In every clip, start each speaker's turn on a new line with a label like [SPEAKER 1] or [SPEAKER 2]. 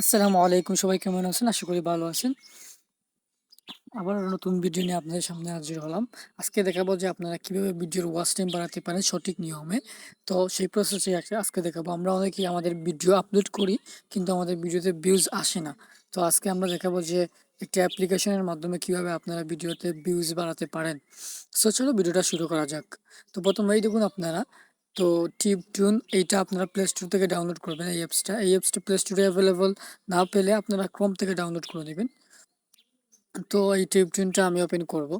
[SPEAKER 1] আসসালামু আলাইকুম। সবাই কেমন আছেন? আশা করি ভালো আছেন। আবার নতুন ভিডিও নিয়ে আপনাদের সামনে হাজির হলাম। আজকে দেখাবো যে আপনারা কীভাবে ভিডিওর ওয়াচ টাইম বাড়াতে পারেন সঠিক নিয়মে। তো সেই প্রসেসে আজকে দেখাবো। আমরা অনেকেই আমাদের ভিডিও আপলোড করি, কিন্তু আমাদের ভিডিওতে ভিউজ আসে না। তো আজকে আমরা দেখাবো যে একটি অ্যাপ্লিকেশনের মাধ্যমে কীভাবে আপনারা ভিডিওতে ভিউজ বাড়াতে পারেন। সো চলো ভিডিওটা শুরু করা যাক। তো প্রথমেই দেখুন আপনারা তো টিপ টুন এইটা আপনারা প্লে স্টোর থেকে ডাউনলোড করবেন এই অ্যাপসটা এই অ্যাপসটা প্লে স্টোরে অ্যাভেলেবল না পেলে আপনারা ক্রোম থেকে ডাউনলোড করে নেবেন। তো এই টিপ টুনটা আমি ওপেন করব।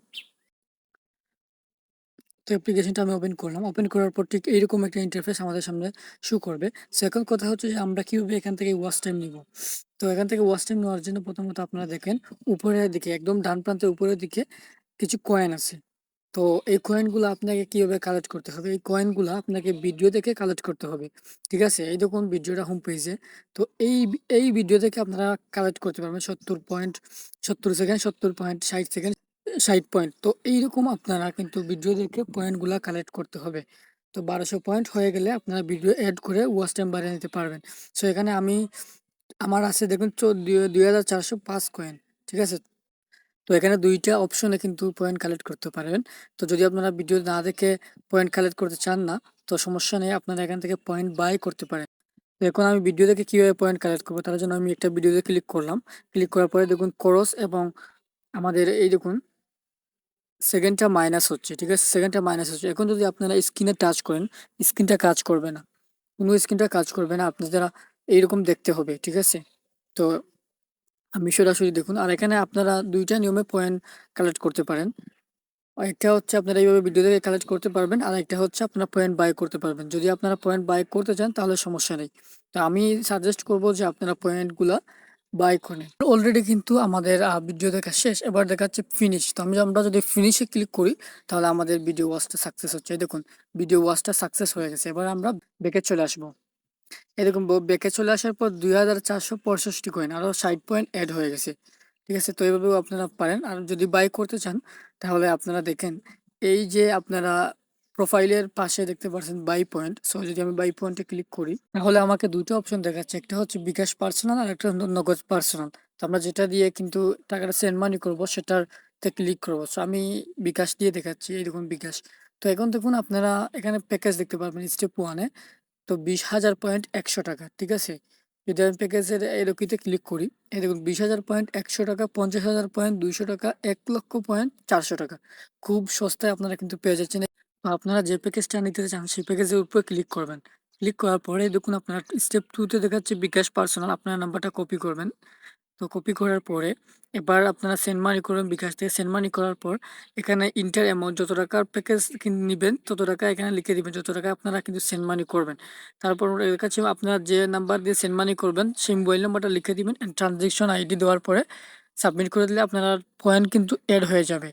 [SPEAKER 1] তো অ্যাপ্লিকেশনটা আমি ওপেন করলাম। ওপেন করার পর ঠিক এইরকম একটা ইন্টারফেস আমাদের সামনে শো করবে। সেকেন্ড কথা হচ্ছে যে আমরা কীভাবে এখান থেকে ওয়াচ টাইম নিব। তো এখান থেকে ওয়াচ টাইম নেওয়ার জন্য প্রথমত আপনারা দেখেন, উপরের দিকে, একদম ডান প্রান্তের উপরের দিকে কিছু কয়েন আছে। তো এই কয়েনগুলো আপনাকে কীভাবে কালেক্ট করতে হবে? এই কয়েনগুলো আপনাকে ভিডিও দেখে কালেক্ট করতে হবে, ঠিক আছে? এই দেখুন ভিডিওটা হোম পেজে তো এই এই ভিডিও থেকে আপনারা কালেক্ট করতে পারবেন সত্তর পয়েন্ট সত্তর সেকেন্ড সত্তর পয়েন্ট ষাট সেকেন্ড ষাট পয়েন্ট তো এইরকম আপনারা কিন্তু ভিডিও দেখে পয়েন্টগুলো কালেক্ট করতে হবে। তো বারোশো পয়েন্ট হয়ে গেলে আপনারা ভিডিও অ্যাড করে ওয়াচ টাইম বাড়িয়ে নিতে পারবেন। সো এখানে আমি, আমার আছে দেখুন চোদ্দ দুই হাজার চারশো পাঁচ কয়েন ঠিক আছে? তো এখানে দুইটা অপশনে কিন্তু পয়েন্ট কালেক্ট করতে পারবেন তো যদি আপনারা ভিডিও না দেখে পয়েন্ট কালেক্ট করতে চান না, তো সমস্যা নেই, আপনারা এখান থেকে পয়েন্ট বাই করতে পারেন। এখন আমি ভিডিও দেখে কীভাবে পয়েন্ট কালেক্ট করব, তার জন্য আমি একটা ভিডিওতে ক্লিক করলাম। ক্লিক করার পরে দেখুন করস এবং আমাদের এই দেখুন সেকেন্ডটা মাইনাস হচ্ছে, ঠিক আছে? সেকেন্ডটা মাইনাস হচ্ছে। এখন যদি আপনারা স্ক্রিনে টাচ করেন স্ক্রিনটা কাজ করবে না। কোনো স্ক্রিনটা কাজ করবে না, আপনাদের এইরকম দেখতে হবে, ঠিক আছে? তো আমি সরাসরি দেখুন, আর এখানে আপনারা দুইটা নিয়মে পয়েন্ট কালেক্ট করতে পারেন। একটা হচ্ছে আপনারা এইভাবে ভিডিও থেকে কালেক্ট করতে পারবেন, আর একটা হচ্ছে আপনারা পয়েন্ট বাই করতে পারবেন। যদি আপনারা পয়েন্ট বাই করতে চান, তাহলে সমস্যা নেই। তো আমি সাজেস্ট করব যে আপনারা পয়েন্টগুলা বাই করেন। অলরেডি কিন্তু আমাদের ভিডিও দেখা শেষ, এবার দেখাচ্ছে ফিনিশ তো আমি, আমরা যদি ফিনিশে ক্লিক করি, তাহলে আমাদের ভিডিও ওয়াচটা সাকসেস হচ্ছে। দেখুন ভিডিও ওয়াচটা সাকসেস হয়ে গেছে। এবার আমরা বেকে চলে আসব। এরকম বেকে চলে আসার পর দুই হাজার চারশো পঁয়ষট্টি কয়েন আরও ষাট পয়েন্ট অ্যাড হয়ে গেছে। ঠিক আছে? তো এইভাবেও আপনারা পারেন। আর যদি বাই করতে চান, তাহলে আপনারা দেখেন, এই যে আপনারা প্রোফাইলের পাশে দেখতে পাচ্ছেন বাই পয়েন্ট সো যদি আমি বাই পয়েন্টে ক্লিক করি, তাহলে আমাকে দুটো অপশন দেখাচ্ছে। একটা হচ্ছে বিকাশ পার্সোনাল আর একটা নগদ পার্সোনাল তো আমরা যেটা দিয়ে কিন্তু টাকাটা সেন্ড মানি করব সেটাতে ক্লিক করব। সো আমি বিকাশ দিয়ে দেখাচ্ছি এরকম বিকাশ। তো এখন দেখুন, আপনারা এখানে প্যাকেজ দেখতে পারবেন স্টেপ ওয়ানে তো বিশ হাজার পয়েন্ট একশো টাকা, ঠিক আছে? যদি আমি প্যাকেজের এরকিতে ক্লিক করি, এই দেখুন বিশ হাজার পয়েন্ট একশো টাকা, পঞ্চাশ হাজার পয়েন্ট দুইশো টাকা, এক লক্ষ পয়েন্ট চারশো টাকা। খুব সস্তায় আপনারা কিন্তু পেয়ে যাচ্ছেন। আপনারা যে প্যাকেজটা নিতে চান, সেই প্যাকেজের উপরে ক্লিক করবেন। ক্লিক করার পরে দেখুন, আপনার স্টেপ টুতে দেখাচ্ছে বিকাশ পার্সোনাল আপনার নাম্বারটা কপি করবেন। তো কপি করার পরে এবার আপনারা সেন্ড মানি করবেন বিকাশ থেকে সেন্ড মানি করার পর এখানে ইন্টার অ্যামাউন্ট যত টাকার প্যাকেজ নেবেন, তত টাকা এখানে লিখে দিবেন, যত টাকা আপনারা কিন্তু সেন্ড মানি করবেন। তারপর এর কাছে আপনারা যে নাম্বার দিয়ে সেন্ড মানি করবেন, সেই মোবাইল নাম্বারটা লিখে দিবেন ট্রানজেকশন আইডি দেওয়ার পরে সাবমিট করে দিলে আপনারা পয়েন্ট কিন্তু অ্যাড হয়ে যাবে।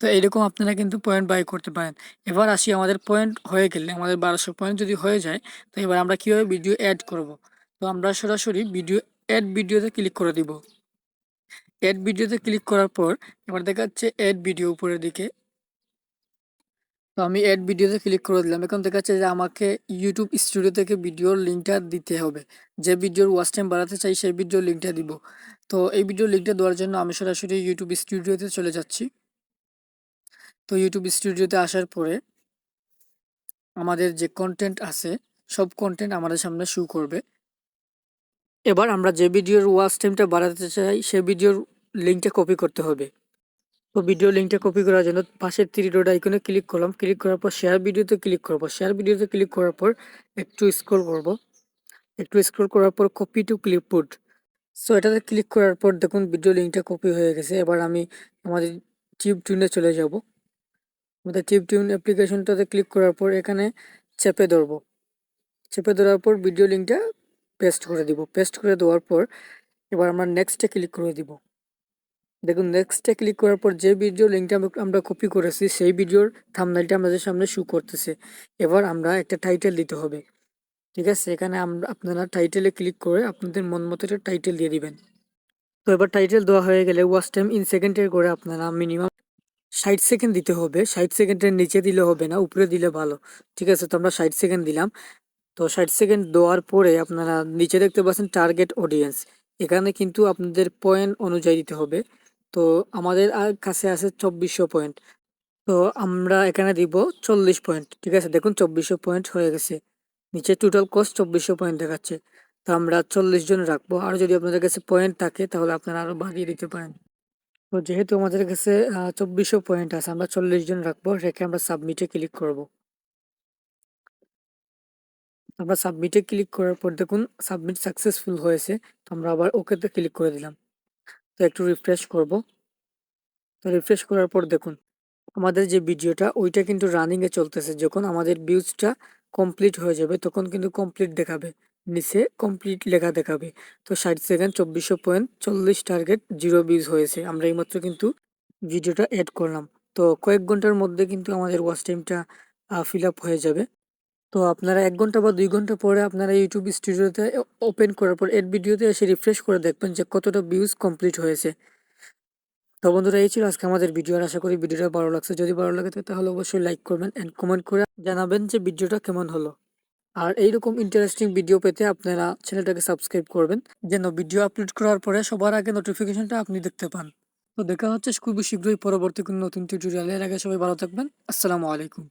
[SPEAKER 1] তো এইরকম আপনারা কিন্তু পয়েন্ট বাই করতে পারেন। এবার আসি আমাদের পয়েন্ট হয়ে গেলে, আমাদের বারোশো পয়েন্ট যদি হয়ে যায়, তো এবার আমরা কীভাবে ভিডিও অ্যাড করব? তো আমরা সরাসরি ভিডিও অ্যাড ভিডিওতে ক্লিক করে দিব। অ্যাড ভিডিওতে ক্লিক করার পর এবার দেখা যাচ্ছে অ্যাড ভিডিও উপরের দিকে। তো আমি অ্যাড ভিডিওতে ক্লিক করে দিলাম। এখন দেখা যাচ্ছে যে আমাকে ইউটিউব স্টুডিও থেকে ভিডিওর লিঙ্কটা দিতে হবে। যে ভিডিওর ওয়াচ টাইম বাড়াতে চাই সেই ভিডিওর লিঙ্কটা দিব। তো এই ভিডিওর লিঙ্কটা দেওয়ার জন্য আমি সরাসরি ইউটিউব স্টুডিওতে চলে যাচ্ছি। তো ইউটিউব স্টুডিওতে আসার পরে আমাদের যে কন্টেন্ট আছে, সব কন্টেন্ট আমাদের সামনে শু করবে। এবার আমরা যে ভিডিওর ওয়াচ টাইমটা বাড়াতে চাই, সে ভিডিওর লিঙ্কটা কপি করতে হবে। তো ভিডিও লিঙ্কটা কপি করার জন্য পাশের থ্রি ডট আইকনে ক্লিক করলাম। ক্লিক করার পর শেয়ার ভিডিওতে ক্লিক করব। শেয়ার ভিডিওতে ক্লিক করার পর একটু স্ক্রল করব। একটু স্ক্রল করার পর কপি টু ক্লিপবোর্ড সো এটাতে ক্লিক করার পর দেখুন ভিডিও লিঙ্কটা কপি হয়ে গেছে। এবার আমি আমাদের টিউব টিউনে চলে যাব। আমাদের টিউব টিউন অ্যাপ্লিকেশনটাতে ক্লিক করার পর এখানে চেপে ধরবো। চেপে ধরার পর ভিডিও লিঙ্কটা পেস্ট করে দিব। পেস্ট করে দেওয়ার পর এবার আমরা নেক্সটে ক্লিক করে দিব। দেখুন নেক্সটে ক্লিক করার পর যে ভিডিও লিঙ্কটা আমরা কপি করেছি, সেই ভিডিওর থামনাইলটা আমাদের সামনে শু করতেছে। এবার আমরা একটা টাইটেল দিতে হবে। ঠিক আছে? এখানে আমরা আপনারা টাইটেলে ক্লিক করে আপনাদের মন মতো একটা টাইটেল দিয়ে দিবেন। তো এবার টাইটেল দেওয়া হয়ে গেলে ওয়াচ টাইম ইন সেকেন্ডের করে আপনারা মিনিমাম ষাট সেকেন্ড দিতে হবে। ষাট সেকেন্ডের নিচে দিলে হবে না, উপরে দিলে ভালো। ঠিক আছে? তো আমরা ষাট সেকেন্ড দিলাম। তো ষাট সেকেন্ড দেওয়ার পরে আপনারা নিচে দেখতে পাচ্ছেন টার্গেট অডিয়েন্স এখানে কিন্তু আপনাদের পয়েন্ট অনুযায়ী দিতে হবে। তো আমাদের কাছে আছে চব্বিশশো পয়েন্ট তো আমরা এখানে দিব চল্লিশ পয়েন্ট ঠিক আছে, দেখুন চব্বিশশো পয়েন্ট হয়ে গেছে। নিচে টোটাল কস্ট চব্বিশশো পয়েন্ট দেখাচ্ছে। তো আমরা চল্লিশ জন রাখব। আর যদি আপনাদের কাছে পয়েন্ট থাকে, তাহলে আপনারা আরও বাড়িয়ে দিতে পারেন। তো যেহেতু আমাদের কাছে চব্বিশশো পয়েন্ট আছে, আমরা চল্লিশ জন রাখব। রেখে আমরা সাবমিটে ক্লিক করব। আমরা সাবমিটে ক্লিক করার পর দেখুন সাবমিট সাকসেসফুল হয়েছে, তো আমরা আবার ওকেতে ক্লিক করে দিলাম। তো একটু রিফ্রেশ করব। তো রিফ্রেশ করার পর দেখুন, আমাদের যে ভিডিওটা, ওইটা কিন্তু রানিংয়ে চলতেছে। যখন আমাদের ভিউজটা কমপ্লিট হয়ে যাবে, তখন কিন্তু কমপ্লিট দেখাবে। নিচে কমপ্লিট লেখা দেখাবে। তো ষাট সেকেন্ড চব্বিশশো পয়েন্ট চল্লিশ টার্গেট জিরো ভিউজ হয়েছে। আমরা এইমাত্র কিন্তু ভিডিওটা অ্যাড করলাম। তো কয়েক ঘণ্টার মধ্যে কিন্তু আমাদের ওয়াচ টাইমটা ফিল আপ হয়ে যাবে। তো আপনারা এক ঘণ্টা বা দুই ঘণ্টা পরে আপনারা ইউটিউব স্টুডিওতে ওপেন করার পর এড ভিডিওতে এসে রিফ্রেশ করে দেখবেন যে কতটা ভিউজ কমপ্লিট হয়েছে। তো বন্ধুরা, এই ছিল আজকে আমাদের ভিডিও আর আশা করি ভিডিওটা ভালো লাগছে। যদি ভালো লাগে তাহলে অবশ্যই লাইক করবেন অ্যান্ড কমেন্ট করে জানাবেন যে ভিডিওটা কেমন হলো। আর এইরকম ইন্টারেস্টিং ভিডিও পেতে আপনারা চ্যানেলটাকে সাবস্ক্রাইব করবেন, যেন ভিডিও আপলোড করার পরে সবার আগে নোটিফিকেশনটা আপনি দেখতে পান। তো দেখা হচ্ছে খুবই শীঘ্রই পরবর্তী কোনো নতুন টিউটোরিয়ালের আগে সবাই ভালো থাকবেন। আসসালামু আলাইকুম।